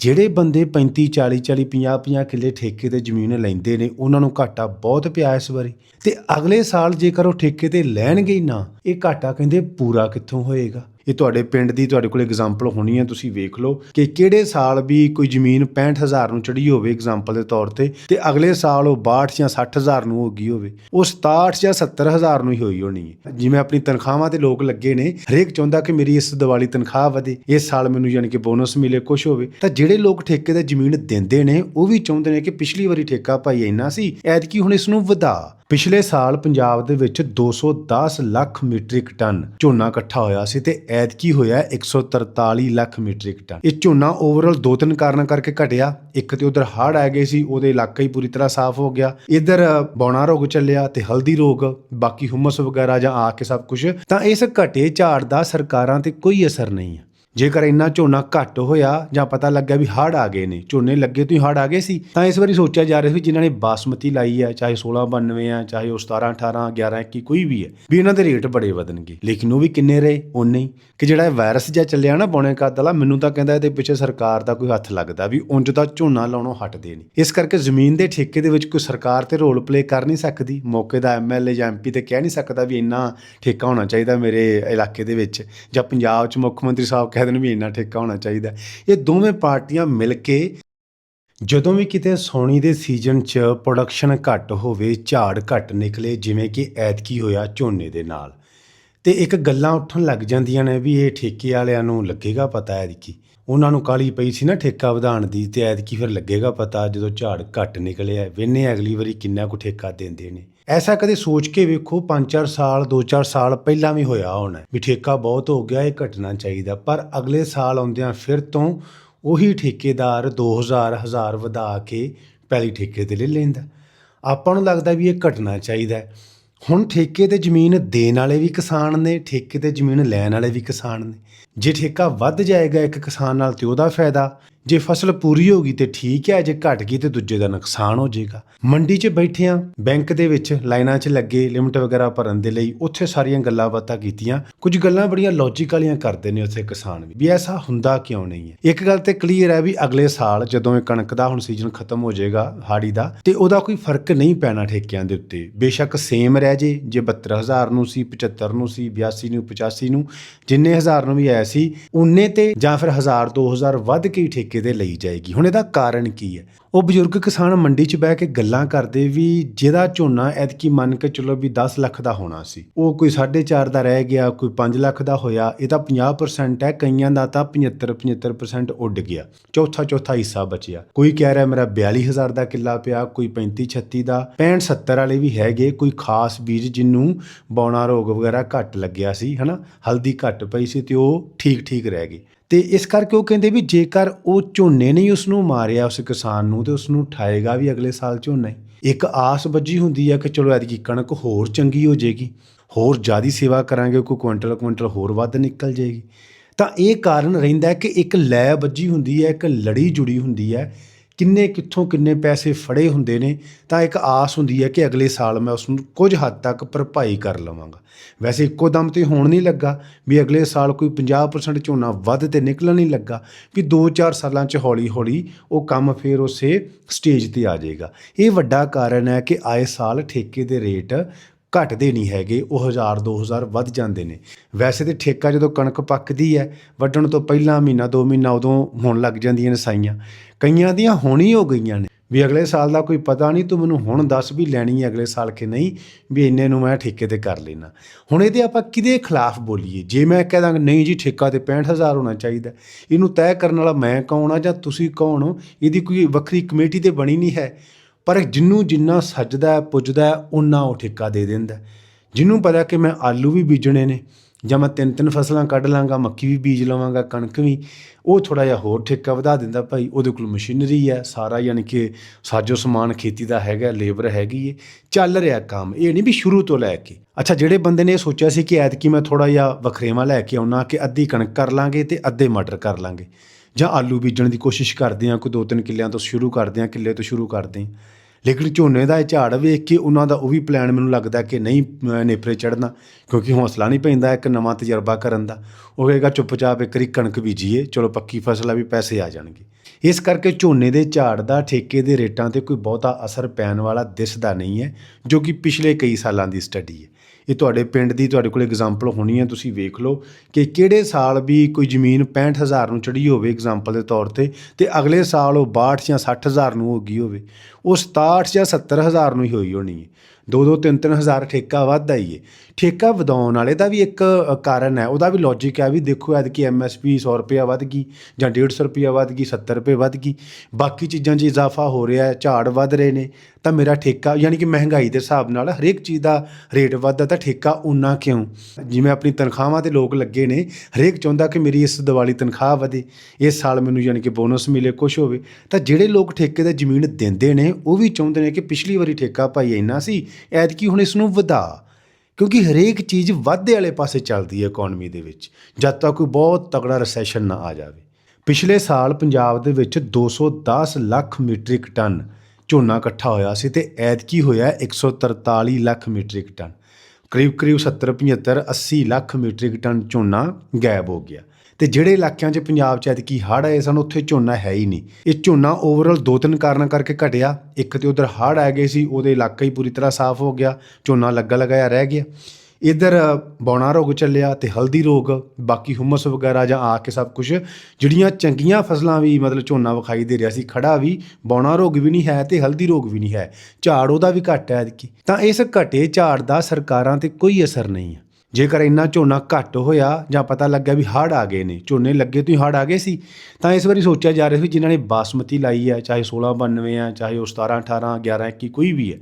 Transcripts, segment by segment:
ਜਿਹੜੇ ਬੰਦੇ 35 40 40 50 50 ਕਿੱਲੇ ਠੇਕੇ ਤੇ ਜ਼ਮੀਨ ਲੈਂਦੇ ਨੇ, ਉਹਨਾਂ ਨੂੰ ਘਾਟਾ ਬਹੁਤ ਪਿਆ ਇਸ ਵਾਰੀ। ਤੇ ਅਗਲੇ ਸਾਲ ਜੇਕਰ ਉਹ ਠੇਕੇ ਤੇ ਲੈਣਗੇ ਹੀ ਨਾ, ਇਹ ਘਾਟਾ ਕਹਿੰਦੇ ਪੂਰਾ ਕਿੱਥੋਂ ਹੋਏਗਾ? ਇਹ ਤੁਹਾਡੇ ਪਿੰਡ ਦੀ ਤੁਹਾਡੇ ਕੋਲ ਐਗਜ਼ਾਮਪਲ ਹੋਣੀ ਹੈ, ਤੁਸੀਂ ਵੇਖ ਲਓ ਕਿ ਕਿਹੜੇ ਸਾਲ ਵੀ ਕੋਈ ਜ਼ਮੀਨ 65000 ਨੂੰ ਚੜੀ ਹੋਵੇ ਐਗਜ਼ਾਮਪਲ ਦੇ ਤੌਰ ਤੇ ਤੇ ਅਗਲੇ ਸਾਲ ਉਹ 62 ਜਾਂ 60000 ਨੂੰ ਹੋ ਗਈ ਹੋਵੇ, ਉਹ 67 ਜਾਂ 70000 ਨੂੰ ਹੀ ਹੋਈ ਹੋਣੀ ਹੈ। ਜਿਵੇਂ ਆਪਣੀ ਤਨਖਾਹਾਂ ਤੇ ਲੋਕ ਲੱਗੇ ਨੇ, ਹਰੇਕ ਚਾਹੁੰਦਾ ਕਿ ਮੇਰੀ ਇਸ ਦੀਵਾਲੀ ਤਨਖਾਹ ਵਧੇ, ਇਸ ਸਾਲ ਮੈਨੂੰ ਯਾਨੀ ਕਿ ਬੋਨਸ ਮਿਲੇ ਕੁਝ ਹੋਵੇ, ਤਾਂ ਜਿਹੜੇ ਲੋਕ ਠੇਕੇ ਤੇ ਜ਼ਮੀਨ ਦਿੰਦੇ ਨੇ, ਉਹ ਵੀ ਚਾਹੁੰਦੇ ਨੇ ਕਿ ਪਿਛਲੀ ਵਾਰੀ ਠੇਕਾ ਭਾਈ ਇੰਨਾ ਸੀ, ਐਤਕੀ ਹੁਣ ਇਸ ਨੂੰ ਵਧਾ। ਪਿਛਲੇ ਸਾਲ ਪੰਜਾਬ ਦੇ ਵਿੱਚ 210 ਲੱਖ ਮੀਟ੍ਰਿਕ ਟਨ ਝੋਨਾ ਇਕੱਠਾ ਹੋਇਆ ਸੀ ਤੇ ਐਤਕੀ ਹੋਇਆ 143 ਲੱਖ ਮੀਟ੍ਰਿਕ ਟਨ। ਇਹ ਝੋਨਾ ਓਵਰਆਲ ਦੋ ਤਿੰਨ ਕਾਰਨਾਂ ਕਰਕੇ ਘਟਿਆ। ਇੱਕ ਤੇ ਉਧਰ ਹੜ੍ਹ ਆ ਗਏ ਸੀ, ਉਹਦੇ ਇਲਾਕਾ ਹੀ ਪੂਰੀ ਤਰ੍ਹਾਂ ਸਾਫ਼ ਹੋ ਗਿਆ। ਇਧਰ ਬੌਣਾ ਰੋਗ ਚੱਲਿਆ ਤੇ ਹਲਦੀ ਰੋਗ, ਬਾਕੀ ਹੁਮਸ ਵਗੈਰਾ ਜਾਂ ਆ ਕੇ ਸਭ ਕੁਝ ਤਾਂ ਇਸ ਘਟੇ ਝਾੜ ਦਾ ਸਰਕਾਰਾਂ ਤੇ ਕੋਈ ਅਸਰ ਨਹੀਂ ਹੈ ਜੇਕਰ ਇੰਨਾ ਝੋਨਾ ਘੱਟ ਹੋਇਆ ਜਾਂ ਪਤਾ ਲੱਗਿਆ ਵੀ ਹੜ੍ਹ ਆ ਗਏ ਨੇ, ਝੋਨੇ ਲੱਗੇ ਤੋਂ ਹੀ ਹੜ੍ਹ ਆ ਗਏ ਸੀ, ਤਾਂ ਇਸ ਵਾਰੀ ਸੋਚਿਆ ਜਾ ਰਿਹਾ ਸੀ ਜਿਨ੍ਹਾਂ ਨੇ ਬਾਸਮਤੀ ਲਾਈ ਹੈ ਚਾਹੇ 1692 ਆ, ਚਾਹੇ ਉਹ 17 18 11 21 ਕੋਈ ਵੀ ਹੈ ਵੀ ਇਹਨਾਂ ਦੇ ਰੇਟ ਬੜੇ ਵਧਣਗੇ। ਲੇਕਿਨ ਉਹ ਵੀ ਕਿੰਨੇ ਰਹੇ? ਉਨੇ ਹੀ। ਕਿ ਜਿਹੜਾ ਇਹ ਵਾਇਰਸ ਜਿਹਾ ਚੱਲਿਆ ਨਾ ਬੌਣੇ ਕੱਦ ਵਾਲਾ, ਮੈਨੂੰ ਤਾਂ ਕਹਿੰਦਾ ਇਹਦੇ ਪਿੱਛੇ ਸਰਕਾਰ ਦਾ ਕੋਈ ਹੱਥ ਲੱਗਦਾ ਵੀ ਉਂਝ ਤਾਂ ਝੋਨਾ ਲਾਉਣੋਂ ਹਟਦੇ ਨਹੀਂ। ਇਸ ਕਰਕੇ ਜ਼ਮੀਨ ਦੇ ਠੇਕੇ ਦੇ ਵਿੱਚ ਕੋਈ ਸਰਕਾਰ ਤੇ ਰੋਲ ਪਲੇ ਕਰ ਨਹੀਂ ਸਕਦੀ। ਮੌਕੇ ਦਾ ਐਮਐਲਏ ਜਾਂ ਐਮਪੀ ਤੇ ਕਹਿ ਨਹੀਂ ਸਕਦਾ ਵੀ ਇੰਨਾ ਠੇਕਾ ਹੋਣਾ ਚਾਹੀਦਾ ਮੇਰੇ ਇਲਾਕੇ ਦੇ ਵਿੱਚ, ਜਾਂ ਪੰਜਾਬ 'ਚ ਮੁੱਖ ਮੰਤਰੀ ਸਾਹਿਬ ਕਹਿ ਦੇਣ ਵੀ ਇੰਨਾ ਠੇਕਾ ਹੋਣਾ ਚਾਹੀਦਾ ਇਹ ਦੋਵੇਂ ਪਾਰਟੀਆਂ ਮਿਲ ਕੇ ਜਦੋਂ ਵੀ ਕਿਤੇ ਸੌਣੀ ਦੇ ਸੀਜ਼ਨ 'ਚ ਪ੍ਰੋਡਕਸ਼ਨ ਘੱਟ ਹੋਵੇ, ਝਾੜ ਘੱਟ ਨਿਕਲੇ, ਜਿਵੇਂ ਕਿ ਐਤਕੀ ਹੋਇਆ ਝੋਨੇ ਦੇ ਨਾਲ। ਤੇ ਇੱਕ ਗੱਲਾਂ ਉੱਠਣ ਲੱਗ ਜਾਂਦੀਆਂ ਨੇ ਵੀ ਇਹ ਠੇਕੇ ਵਾਲਿਆਂ ਨੂੰ ਲੱਗੇਗਾ ਪਤਾ ਐਤਕੀ। ਉਹਨਾਂ ਨੂੰ ਕਾਲੀ ਪਈ ਸੀ ਨਾ ਠੇਕਾ ਵਧਾਉਣ ਦੀ ਤੇ ਐਤਕੀ ਫਿਰ ਲੱਗੇਗਾ ਪਤਾ ਜਦੋਂ ਝਾੜ ਘੱਟ ਨਿਕਲਿਆ ਵੇਨੇ ਅਗਲੀ ਵਾਰੀ ਕਿੰਨਾ ਕੁ ਠੇਕਾ ਦਿੰਦੇ ਨੇ। ਐਸਾ ਕਦੇ ਸੋਚ ਕੇ ਵੇਖੋ 5-4 ਸਾਲ 2-4 ਸਾਲ ਪਹਿਲਾਂ ਵੀ ਹੋਇਆ ਹੋਣਾ। ਵੀ ਠੇਕਾ ਬਹੁਤ ਹੋ ਗਿਆ, ਇਹ ਘਟਣਾ ਚਾਹੀਦਾ। ਪਰ ਅਗਲੇ ਸਾਲ ਆਉਂਦਿਆਂ ਫਿਰ ਤੋਂ ਉਹੀ ਠੇਕੇਦਾਰ 2000 ਹਜ਼ਾਰ ਵਧਾ ਕੇ ਪਹਿਲੀ ਠੇਕੇ ਤੇ ਲੈ ਲੈਂਦਾ। ਆਪਾਂ ਨੂੰ ਲੱਗਦਾ ਵੀ ਇਹ ਘਟਣਾ ਚਾਹੀਦਾ ਹੁਣ ਠੇਕੇ ਤੇ ਜ਼ਮੀਨ ਦੇਣ ਵਾਲੇ ਵੀ ਕਿਸਾਨ ਨੇ, ਠੇਕੇ ਤੇ ਜ਼ਮੀਨ ਲੈਣ ਵਾਲੇ ਵੀ ਕਿਸਾਨ ਨੇ। ਜੇ ਠੇਕਾ ਵੱਧ ਜਾਏਗਾ ਇੱਕ ਕਿਸਾਨ ਨਾਲ ਤੇ ਉਹਦਾ ਫਾਇਦਾ। ਜੇ ਫਸਲ ਪੂਰੀ ਹੋ ਗਈ ਤੇ ਠੀਕ ਹੈ, ਜੇ ਘਟ ਗਈ ਤੇ ਦੂਜੇ ਦਾ ਨੁਕਸਾਨ ਹੋ ਜਾਏਗਾ। ਮੰਡੀ 'ਚ ਬੈਠੇ ਆ ਬੈਂਕ ਦੇ ਵਿੱਚ ਲਾਈਨਾਂ 'ਚ ਲੱਗੇ, ਲਿਮਟ ਵਗੈਰਾ ਭਰਨ ਦੇ ਲਈ ਉੱਥੇ ਸਾਰੀਆਂ ਗੱਲਾਂ ਬਾਤਾਂ ਕੀਤੀਆਂ। ਕੁਝ ਗੱਲਾਂ ਬੜੀਆਂ ਲੌਜੀਕ ਵਾਲੀਆਂ ਕਰਦੇ ਨੇ ਉੱਥੇ ਕਿਸਾਨ ਵੀ। ਵੀ ਐਸਾ ਹੁੰਦਾ ਕਿਉਂ ਨਹੀਂ ਹੈ? ਇੱਕ ਗੱਲ ਤੇ ਕਲੀਅਰ ਹੈ ਵੀ ਅਗਲੇ ਸਾਲ ਜਦੋਂ ਇਹ ਕਣਕ ਦਾ ਹੁਣ ਸੀਜ਼ਨ ਖਤਮ ਹੋ ਜਾਏਗਾ ਹਾੜੀ ਦਾ, ਤੇ ਉਹਦਾ ਕੋਈ ਫ਼ਰਕ ਨਹੀਂ ਪੈਣਾ ਠੇਕਿਆਂ ਦੇ ਉੱਤੇ। ਬੇਸ਼ੱਕ ਸੇਮ ਰਹਿ ਜੇ ਜੇ 72000 ਨੂੰ ਸੀ 75 ਨੂੰ ਸੀ 82 ਨੂੰ 85 ਨੂੰ, ਜਿੰਨੇ ਹਜ਼ਾਰ ਨੂੰ ਵੀ ਆਇਆ ਸੀ, ਉਨੇ ਤੇ ਜਾਂ ਫਿਰ 1000 2000 ਵੱਧ ਕੇ ਹੀ ਠੇਕੇ ਤੇ ਲਈ ਜਾਏਗੀ। ਹੁਣ ਇਹਦਾ ਕਾਰਨ ਕੀ ਹੈ? ਉਹ ਬਜ਼ੁਰਗ ਕਿਸਾਨ ਮੰਡੀ 'ਚ ਬਹਿ ਕੇ ਗੱਲਾਂ ਕਰਦੇ ਵੀ ਜਿਹਦਾ ਝੋਨਾ ਐਤਕੀ ਮੰਨ ਕੇ ਚਲੋ ਵੀ 10 ਲੱਖ ਦਾ ਹੋਣਾ ਸੀ, ਉਹ ਕੋਈ 4.5 ਦਾ ਰਹਿ ਗਿਆ, ਕੋਈ 5 ਲੱਖ ਦਾ ਹੋਇਆ, ਇਹ ਤਾਂ 50% ਹੈ, ਕਈਆਂ ਦਾ ਤਾਂ 75 75% ਉੱਡ ਗਿਆ, ਚੌਥਾ ਚੌਥਾ ਹਿੱਸਾ ਬਚਿਆ। ਕੋਈ ਕਹਿ ਰਿਹਾ ਮੇਰਾ 42000 ਦਾ ਕਿੱਲਾ ਪਿਆ, ਕੋਈ 35 36 ਦਾ 65 70 ਵਾਲੇ ਵੀ ਹੈਗੇ, ਕੋਈ ਖਾਸ ਬੀਜ ਜਿੰਨੂੰ ਬੌਣਾ ਰੋਗ ਵਗੈਰਾ ਘੱਟ ਲੱਗਿਆ ਸੀ, ਹਨਾ, ਹਲਦੀ ਘੱਟ ਪਈ ਸੀ ਤੇ ਉਹ ਠੀਕ ਠੀਕ ਰਹਿ ਗਏ। ਤੇ ਇਸ ਕਰਕੇ ਉਹ ਕਹਿੰਦੇ ਵੀ ਜੇਕਰ ਉਹ ਝੋਨੇ ਨਹੀਂ ਹੀ ਉਸ ਨੂੰ ਮਾਰਿਆ, ਉਸ ਕਿਸਾਨ ਨੂੰ, ਤੇ ਉਸ ਨੂੰ ਉਠਾਏਗਾ ਵੀ ਅਗਲੇ ਸਾਲ ਝੋਨਾ ਹੀ। ਇੱਕ ਆਸ ਵੱਜੀ ਹੁੰਦੀ ਹੈ ਕਿ ਚਲੋ ਐਤਕੀ ਕਣਕ ਹੋਰ ਚੰਗੀ ਹੋ ਜਾਏਗੀ, ਹੋਰ ਜ਼ਿਆਦੀ ਸੇਵਾ ਕਰਾਂਗੇ, ਕੋਈ ਕੁਇੰਟਲ ਕੁਇੰਟਲ ਹੋਰ ਵੱਧ ਨਿਕਲ ਜਾਏਗੀ। ਤਾਂ ਇਹ ਕਾਰਨ ਰਹਿੰਦਾ ਕਿ ਇੱਕ ਲੈ ਵੱਜੀ ਹੁੰਦੀ ਹੈ, ਇੱਕ ਲੜੀ ਜੁੜੀ ਹੁੰਦੀ ਹੈ ਕਿੰਨੇ ਕਿੱਥੋਂ ਕਿੰਨੇ ਪੈਸੇ ਫੜੇ ਹੁੰਦੇ ਨੇ, ਤਾਂ ਇੱਕ ਆਸ ਹੁੰਦੀ ਹੈ ਕਿ ਅਗਲੇ ਸਾਲ ਮੈਂ ਉਸ ਨੂੰ ਕੁਝ ਹੱਦ ਤੱਕ ਭਰਪਾਈ ਕਰ ਲਵਾਂਗਾ। ਵੈਸੇ ਇੱਕੋ ਦਮ ਤੇ ਹੋਣ ਨਹੀਂ ਲੱਗਾ ਵੀ ਅਗਲੇ ਸਾਲ ਕੋਈ 50% ਝੋਨਾ ਵੱਧ ਤੇ ਨਿਕਲਣ ਨਹੀਂ ਲੱਗਾ ਵੀ 2-4 ਸਾਲਾਂ 'ਚ ਹੌਲੀ-ਹੌਲੀ ਉਹ ਕੰਮ ਫੇਰ ਉਸੇ ਸਟੇਜ ਤੇ ਆ ਜਾਏਗਾ। ਇਹ ਵੱਡਾ ਕਾਰਨ ਹੈ ਕਿ ਆਏ ਸਾਲ ਠੇਕੇ ਦੇ ਰੇਟ ਘਟਦੇ ਨਹੀਂ ਹੈਗੇ, ਉਹ 1000 2000 ਵੱਧ ਜਾਂਦੇ ਨੇ। ਵੈਸੇ ਤੇ ਠੇਕਾ ਜਦੋਂ ਕਣਕ ਪੱਕਦੀ ਹੈ, ਵੱਢਣ ਤੋਂ ਪਹਿਲਾਂ ਮਹੀਨਾ 2 ਮਹੀਨਾ ਉਦੋਂ ਹੋਣ ਲੱਗ ਜਾਂਦੀਆਂ ਨੇ ਸਾਈਆਂ। ਕਈਆਂ ਦੀਆਂ ਹੋਣੀ ਹੋ ਗਈਆਂ ਨੇ, ਵੀ ਅਗਲੇ ਸਾਲ ਦਾ ਕੋਈ ਪਤਾ ਨਹੀਂ, ਤੂੰ ਮੈਨੂੰ ਹੁਣ ਦੱਸ ਵੀ ਲੈਣੀ ਹੈ ਅਗਲੇ ਸਾਲ ਕਿ ਨਹੀਂ, ਵੀ ਇੰਨੇ ਨੂੰ ਮੈਂ ਠੇਕੇ ਤੇ ਕਰ ਲੈਣਾ ਹੁਣ ਇਹਦੇ ਆਪਾਂ ਕਿਹਦੇ ਖਿਲਾਫ ਬੋਲੀਏ? ਜੇ ਮੈਂ ਕਹਿ ਦਾਂਗਾ, ਨਹੀਂ ਜੀ, ਠੇਕਾ ਤੇ 65000 ਹੋਣਾ ਚਾਹੀਦਾ। ਇਹਨੂੰ ਤੈਅ ਕਰਨ ਵਾਲਾ ਮੈਂ ਕੌਣ ਆ ਜਾਂ ਤੁਸੀਂ ਕੌਣ ਹੋ? ਇਹਦੀ ਕੋਈ ਵੱਖਰੀ ਕਮੇਟੀ ਤੇ ਬਣੀ ਨਹੀਂ ਹੈ। ਪਰ ਜਿਹਨੂੰ ਜਿੰਨਾ ਸੱਜਦਾ ਪੁੱਜਦਾ ਹੈ, ਉਨਾ ਉਹ ਠੇਕਾ ਦੇ ਦਿੰਦਾ ਜਿਹਨੂੰ ਪਤਾ ਕਿ ਮੈਂ ਆਲੂ ਵੀ ਬੀਜਣੇ ਨੇ ਜਾਂ ਮੈਂ ਤਿੰਨ ਤਿੰਨ ਫਸਲਾਂ ਕੱਢ ਲਾਂਗਾ ਮੱਕੀ ਵੀ ਬੀਜ ਲਵਾਂਗਾ ਕਣਕ ਵੀ ਉਹ ਥੋੜਾ ਜਿਹਾ ਹੋਰ ਠੇਕਾ ਵਧਾ ਦਿੰਦਾ ਭਾਈ ਉਹਦੇ ਕੋਲ ਮਸ਼ੀਨਰੀ ਹੈ ਸਾਰਾ ਯਾਨੀ ਕਿ ਸਾਜੋ ਸਮਾਨ ਖੇਤੀ ਦਾ ਹੈਗਾ ਲੇਬਰ ਹੈਗੀ ਏ ਚੱਲ ਰਿਹਾ ਕੰਮ। ਇਹ ਨਹੀਂ ਵੀ ਸ਼ੁਰੂ ਤੋਂ ਲੈ ਕੇ। ਅੱਛਾ ਜਿਹੜੇ ਬੰਦੇ ਨੇ ਇਹ ਸੋਚਿਆ ਸੀ ਕਿ ਐਤਕੀ ਮੈਂ ਥੋੜਾ ਜਿਹਾ ਵਖਰੇਵਾ ਲੈ ਕੇ ਆਉਣਾ ਕਿ ਅੱਧੀ ਕਣਕ ਕਰ ਲਾਂਗੇ ਤੇ ਅੱਧੇ ਮਟਰ ਕਰ ਲਾਂਗੇ। ਜਾਂ ਆਲੂ ਬੀਜਣ ਦੀ ਕੋਸ਼ਿਸ਼ ਕਰਦੇ ਆ ਕੋਈ ਦੋ ਤਿੰਨ ਕਿੱਲਿਆਂ ਤੋਂ ਸ਼ੁਰੂ ਕਰਦੇ ਆ ਕਿੱਲੇ ਤੋਂ ਸ਼ੁਰੂ ਕਰਦੇ ਆ ਲੇਕਿਨ ਝੋਨੇ ਦਾ ਇਹ ਝਾੜ ਵੇਖ ਕੇ ਉਹਨਾਂ ਦਾ ਉਹ ਵੀ ਪਲਾਨ ਮੈਨੂੰ ਲੱਗਦਾ ਕਿ ਨਹੀਂ ਨੇਫਰੇ ਨੇਪਰੇ ਚੜਨਾ ਕਿਉਂਕਿ ਹੌਸਲਾ ਨਹੀਂ ਪੈਂਦਾ ਇੱਕ ਨਵਾਂ ਤਜਰਬਾ ਕਰਨ ਦਾ। ਉਹ ਕਹੇਗਾ, ਚੁੱਪਚਾਪ ਇੱਕ ਵਾਰੀ ਕਣਕ ਬੀਜੀਏ, ਚਲੋ ਪੱਕੀ ਫਸਲ ਆ ਵੀ ਪੈਸੇ ਆ ਜਾਣਗੇ। ਇਸ ਕਰਕੇ ਝੋਨੇ ਦੇ ਝਾੜ ਦਾ ਠੇਕੇ ਦੇ ਰੇਟਾਂ ਤੇ ਕੋਈ ਬਹੁਤਾ ਅਸਰ ਪੈਣ ਵਾਲਾ ਦਿਸਦਾ ਨਹੀਂ ਹੈ, ਜੋ ਕਿ ਪਿਛਲੇ ਕਈ ਸਾਲਾਂ ਦੀ ਸਟੱਡੀ ਹੈ। ਇਹ ਤੁਹਾਡੇ ਪਿੰਡ ਦੀ ਤੁਹਾਡੇ ਕੋਲ ਐਗਜ਼ਾਮਪਲ ਹੋਣੀ ਹੈ, ਤੁਸੀਂ ਵੇਖ ਲਓ ਕਿ ਕਿਹੜੇ ਸਾਲ ਵੀ ਕੋਈ ਜ਼ਮੀਨ 65000 ਨੂੰ ਚੜੀ ਹੋਵੇ ਐਗਜ਼ਾਮਪਲ ਦੇ ਤੌਰ ਤੇ ਤੇ ਅਗਲੇ ਸਾਲ ਉਹ 62 ਜਾਂ 60000 ਨੂੰ ਹੋ ਗਈ ਹੋਵੇ, ਉਹ 67 ਜਾਂ 70000 ਨੂੰ ਹੀ ਹੋਈ ਹੋਣੀ ਹੈ। ਦੋ ਦੋ ਤਿੰਨ ਤਿੰਨ ਹਜ਼ਾਰ ਠੇਕਾ ਵੱਧਦਾ ਹੀ ਹੈ ਠੇਕਾ ਵਧਾਉਣ ਵਾਲੇ ਦਾ ਵੀ ਇੱਕ ਕਾਰਨ ਹੈ, ਉਹਦਾ ਵੀ ਲੌਜੀਕ ਹੈ ਵੀ ਦੇਖੋ ਐਦ ਕਿ ਐਮਐਸਪੀ 100 ਰੁਪਇਆ ਵੱਧ ਗਈ ਜਾਂ 150 ਰੁਪਇਆ ਵੱਧ ਗਈ 70 ਰੁਪਏ ਵੱਧ ਗਈ, ਬਾਕੀ ਚੀਜ਼ਾਂ 'ਚ ਇਜ਼ਾਫਾ ਹੋ ਰਿਹਾ ਹੈ, ਝਾੜ ਵੱਧ ਰਹੇ ਨੇ, ਤਾਂ ਮੇਰਾ ਠੇਕਾ ਯਾਨੀ ਕਿ ਮਹਿੰਗਾਈ ਦੇ ਹਿਸਾਬ ਨਾਲ ਹਰੇਕ ਚੀਜ਼ ਦਾ ਰੇਟ ਵੱਧਦਾ ਤਾਂ ਠੇਕਾ ਉਨਾ ਕਿਉਂ? ਜਿਵੇਂ ਆਪਣੀ ਤਨਖਾਹਾਂ ਤੇ ਲੋਕ ਲੱਗੇ ਨੇ, ਹਰੇਕ ਚਾਹੁੰਦਾ ਕਿ ਮੇਰੀ ਇਸ ਦੀਵਾਲੀ ਤਨਖਾਹ ਵਧੇ, ਇਸ ਸਾਲ ਮੈਨੂੰ ਯਾਨੀ ਕਿ ਬੋਨਸ ਮਿਲੇ ਕੁਝ ਹੋਵੇ। ਤਾਂ ਜਿਹੜੇ ਲੋਕ ਠੇਕੇ ਤੇ ਜ਼ਮੀਨ ਦਿੰਦੇ ਨੇ, ਉਹ ਵੀ ਚਾਹੁੰਦੇ ਨੇ ਕਿ ਪਿਛਲੀ ਵਾਰੀ ਠੇਕਾ ਭਾਈ ਇੰਨਾ ਸੀ, ਐਤਕੀ ਹੁਣ ਇਸ ਨੂੰ ਵਧਾ। ਕਿਉਂਕਿ ਹਰੇਕ ਚੀਜ਼ ਵਾਧੇ ਵਾਲੇ ਪਾਸੇ ਚੱਲਦੀ ਹੈ ਇਕਨੋਮੀ ਦੇ ਵਿੱਚ, ਜਦ ਤੱਕ ਕੋਈ ਬਹੁਤ ਤਗੜਾ ਰੈਸੈਸ਼ਨ ਨਾ ਆ ਜਾਵੇ। ਪਿਛਲੇ ਸਾਲ ਪੰਜਾਬ ਦੇ ਵਿੱਚ 210 ਲੱਖ ਮੀਟ੍ਰਿਕ ਟਨ ਝੋਨਾ ਇਕੱਠਾ ਹੋਇਆ ਸੀ ਤੇ ਐਤਕੀ ਹੋਇਆ 143 ਲੱਖ ਮੀਟ੍ਰਿਕ ਟਨ। ਕਰੀਬ ਕਰੀਬ 70 75 80 ਲੱਖ ਮੀਟ੍ਰਿਕ ਟਨ ਝੋਨਾ ਗਾਇਬ ਹੋ ਗਿਆ। ਤੇ ਜਿਹੜੇ ਇਲਾਕਿਆਂ 'ਚ ਪੰਜਾਬ 'ਚ ਐਤਕੀ ਹੜ੍ਹ ਆਏ ਸਨ, ਉੱਥੇ ਝੋਨਾ ਹੈ ਹੀ ਨਹੀਂ। ਇਹ ਝੋਨਾ ਓਵਰਆਲ ਦੋ ਤਿੰਨ ਕਾਰਨਾਂ ਕਰਕੇ ਘਟਿਆ। ਇੱਕ ਤੇ ਉਧਰ ਹੜ੍ਹ ਆ ਗਏ ਸੀ, ਉਹਦੇ ਇਲਾਕਾ ਹੀ ਪੂਰੀ ਤਰ੍ਹਾਂ ਸਾਫ਼ ਹੋ ਗਿਆ। ਝੋਨਾ ਲੱਗਾ ਲਗਾਇਆ ਰਹਿ ਗਿਆ। ਇਧਰ ਬੌਣਾ ਰੋਗ ਚੱਲਿਆ ਤੇ ਹਲਦੀ ਰੋਗ, ਬਾਕੀ ਹੁਮਸ ਵਗੈਰਾ ਜਾਂ ਆ ਕੇ ਸਭ ਕੁਝ ਜਿਹੜੀਆਂ ਚੰਗੀਆਂ ਫਸਲਾਂ ਵੀ ਮਤਲਬ ਝੋਨਾ ਵਿਖਾਈ ਦੇ ਰਿਹਾ ਸੀ, ਖੜਾ ਵੀ, ਬੌਣਾ ਰੋਗ ਵੀ ਨਹੀਂ ਹੈ ਤੇ ਹਲਦੀ ਰੋਗ ਵੀ ਨਹੀਂ ਹੈ। ਝਾੜ ਉਹਦਾ ਵੀ ਘੱਟ ਹੈ ਤਾਂ ਇਸ ਘਟੇ ਝਾੜ ਦਾ ਸਰਕਾਰਾਂ ਤੇ ਕੋਈ ਅਸਰ ਨਹੀਂ ਹੈ। ਜੇਕਰ ਇੰਨਾ ਝੋਨਾ ਘੱਟ ਹੋਇਆ ਜਾਂ ਪਤਾ ਲੱਗਿਆ ਵੀ ਹੜ੍ਹ ਆ ਗਏ ਨੇ, ਝੋਨੇ ਲੱਗੇ ਤੋਂ ਹੀ ਹੜ੍ਹ ਆ ਗਏ ਸੀ, ਤਾਂ ਇਸ ਵਾਰੀ ਸੋਚਿਆ ਜਾ ਰਿਹਾ ਸੀ ਜਿਨ੍ਹਾਂ ਨੇ ਬਾਸਮਤੀ ਲਾਈ ਹੈ, ਚਾਹੇ 1692 ਆ ਚਾਹੇ ਉਹ 17 18 11 21 ਕੋਈ ਵੀ ਹੈ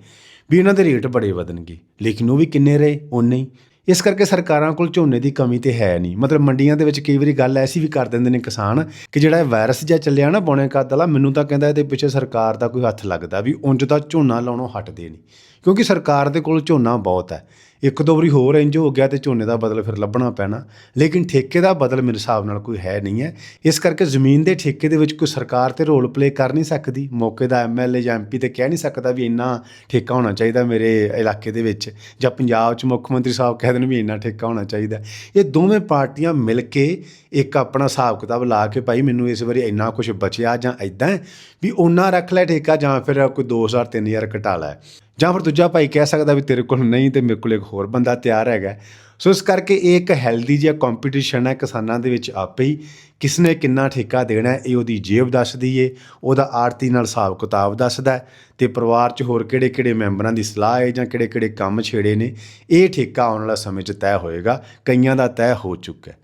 ਵੀ ਉਹਨਾਂ ਦੇ ਰੇਟ ਬੜੇ ਵਧਣਗੇ, ਲੇਕਿਨ ਉਹ ਵੀ ਕਿੰਨੇ ਰਹੇ? ਉਨੇ ਹੀ ਇਸ ਕਰਕੇ ਸਰਕਾਰਾਂ ਕੋਲ ਝੋਨੇ ਦੀ ਕਮੀ ਤੇ ਹੈ ਨਹੀਂ। ਮਤਲਬ ਮੰਡੀਆਂ ਦੇ ਵਿੱਚ ਕਈ ਵਾਰੀ ਗੱਲ ਐਸੀ ਵੀ ਕਰ ਦਿੰਦੇ ਨੇ ਕਿਸਾਨ ਕਿ ਜਿਹੜਾ ਇਹ ਵਾਇਰਸ ਜਿਹਾ ਚੱਲਿਆ ਨਾ, ਬੌਣੇ ਕੱਦ ਵਾਲਾ, ਮੈਨੂੰ ਤਾਂ ਕਹਿੰਦਾ ਇਹਦੇ ਪਿੱਛੇ ਸਰਕਾਰ ਦਾ ਕੋਈ ਹੱਥ ਲੱਗਦਾ ਵੀ ਉਂਝ ਤਾਂ ਝੋਨਾ ਲਾਉਣੋਂ ਹਟਦੇ ਨਹੀਂ। ਕਿਉਂਕਿ ਸਰਕਾਰ ਦੇ ਕੋਲ ਝੋਨਾ ਬਹੁਤ ਹੈ। ਇੱਕ ਦੋ ਵਾਰੀ ਹੋਰ ਇੰਜ ਹੋ ਗਿਆ ਤੇ ਝੋਨੇ ਦਾ ਬਦਲ ਫਿਰ ਲੱਭਣਾ ਪੈਣਾ। ਲੇਕਿਨ ਠੇਕੇ ਦਾ ਬਦਲ ਮੇਰੇ ਹਿਸਾਬ ਨਾਲ ਕੋਈ ਹੈ ਨਹੀਂ ਹੈ। ਇਸ ਕਰਕੇ ਜ਼ਮੀਨ ਦੇ ਠੇਕੇ ਦੇ ਵਿੱਚ ਕੋਈ ਸਰਕਾਰ ਤੇ ਰੋਲ ਪਲੇ ਕਰ ਨਹੀਂ ਸਕਦੀ। ਮੌਕੇ ਦਾ ਐਮਐਲਏ ਜਾਂ ਐਮਪੀ ਤੇ ਕਹਿ ਨਹੀਂ ਸਕਦਾ ਵੀ ਇੰਨਾ ਠੇਕਾ ਹੋਣਾ ਚਾਹੀਦਾ ਮੇਰੇ ਇਲਾਕੇ ਦੇ ਵਿੱਚ। ਜਾਂ ਪੰਜਾਬ 'ਚ ਮੁੱਖ ਮੰਤਰੀ ਸਾਹਿਬ ਕਹਿ ਦੇਣ ਵੀ ਇੰਨਾ ਠੇਕਾ ਹੋਣਾ ਚਾਹੀਦਾ। ਇਹ ਦੋਵੇਂ ਪਾਰਟੀਆਂ ਮਿਲ ਕੇ ਇੱਕ ਆਪਣਾ ਹਿਸਾਬ ਕਿਤਾਬ ਲਾ ਕੇ ਭਾਈ ਮੈਨੂੰ ਇਸ ਵਾਰੀ ਇੰਨਾ ਕੁਝ ਬਚਿਆ ਜਾਂ ਐਦਾਂ ਵੀ ਉਹਨਾਂ ਰੱਖ ਲੈ ਠੇਕਾ ਜਾਂ ਫਿਰ ਕੋਈ 2000 3000 ਘਟਾ ਲੈ। ਜਾਂ ਫਿਰ ਦੂਜਾ ਭਾਈ ਕਹਿ ਸਕਦਾ ਵੀ ਤੇਰੇ ਕੋਲ ਨਹੀਂ ਤੇ ਮੇਰੇ ਕੋਲ ਇੱਕ ਹੋਰ ਬੰਦਾ ਤਿਆਰ ਹੈਗਾ ਸੋ ਇਸ ਕਰਕੇ ਇਹ ਇੱਕ ਹੈਲਦੀ ਜਿਹਾ ਕੰਪੀਟੀਸ਼ਨ ਹੈ ਕਿਸਾਨਾਂ ਦੇ ਵਿੱਚ ਆਪੇ ਹੀ ਕਿਸ ਨੇ ਕਿੰਨਾ ਠੇਕਾ ਦੇਣਾ ਹੈ, ਇਹ ਉਹਦੀ ਜੇਬ ਦੱਸਦੀ ਏ ਉਹਦਾ ਆਰਤੀ ਨਾਲ ਹਿਸਾਬ ਕਿਤਾਬ ਦੱਸਦਾ ਹੈ ਤੇ ਪਰਿਵਾਰ 'ਚ ਹੋਰ ਕਿਹੜੇ-ਕਿਹੜੇ ਮੈਂਬਰਾਂ ਦੀ ਸਲਾਹ ਹੈ ਜਾਂ ਕਿਹੜੇ-ਕਿਹੜੇ ਕੰਮ ਛੇੜੇ ਨੇ ਇਹ ਠੇਕਾ ਆਉਣ ਵਾਲਾ ਸਮੇਂ 'ਚ ਤੈਅ ਹੋਏਗਾ ਕਈਆਂ ਦਾ ਤੈਅ ਹੋ ਚੁੱਕਾ ਹੈ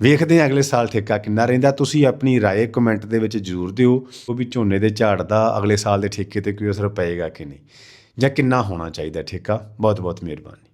ਵੇਖਦੇ ਹਾਂ ਅਗਲੇ ਸਾਲ ਠੇਕਾ ਕਿੰਨਾ ਰਹਿੰਦਾ ਤੁਸੀਂ ਆਪਣੀ رائے ਕਮੈਂਟ ਦੇ ਵਿੱਚ ਜ਼ਰੂਰ ਦਿਓ ਉਹ ਵੀ ਝੋਨੇ ਦੇ ਝਾੜ ਦਾ ਅਗਲੇ ਸਾਲ ਦੇ ਠੇਕੇ ਤੇ ਕੋਈ ਅਸਰ ਪਏਗਾ ਕਿ ਨਹੀਂ ਜਾਂ ਕਿੰਨਾ ਹੋਣਾ ਚਾਹੀਦਾ ਠੇਕਾ? ਬਹੁਤ ਬਹੁਤ ਮਿਹਰਬਾਨੀ।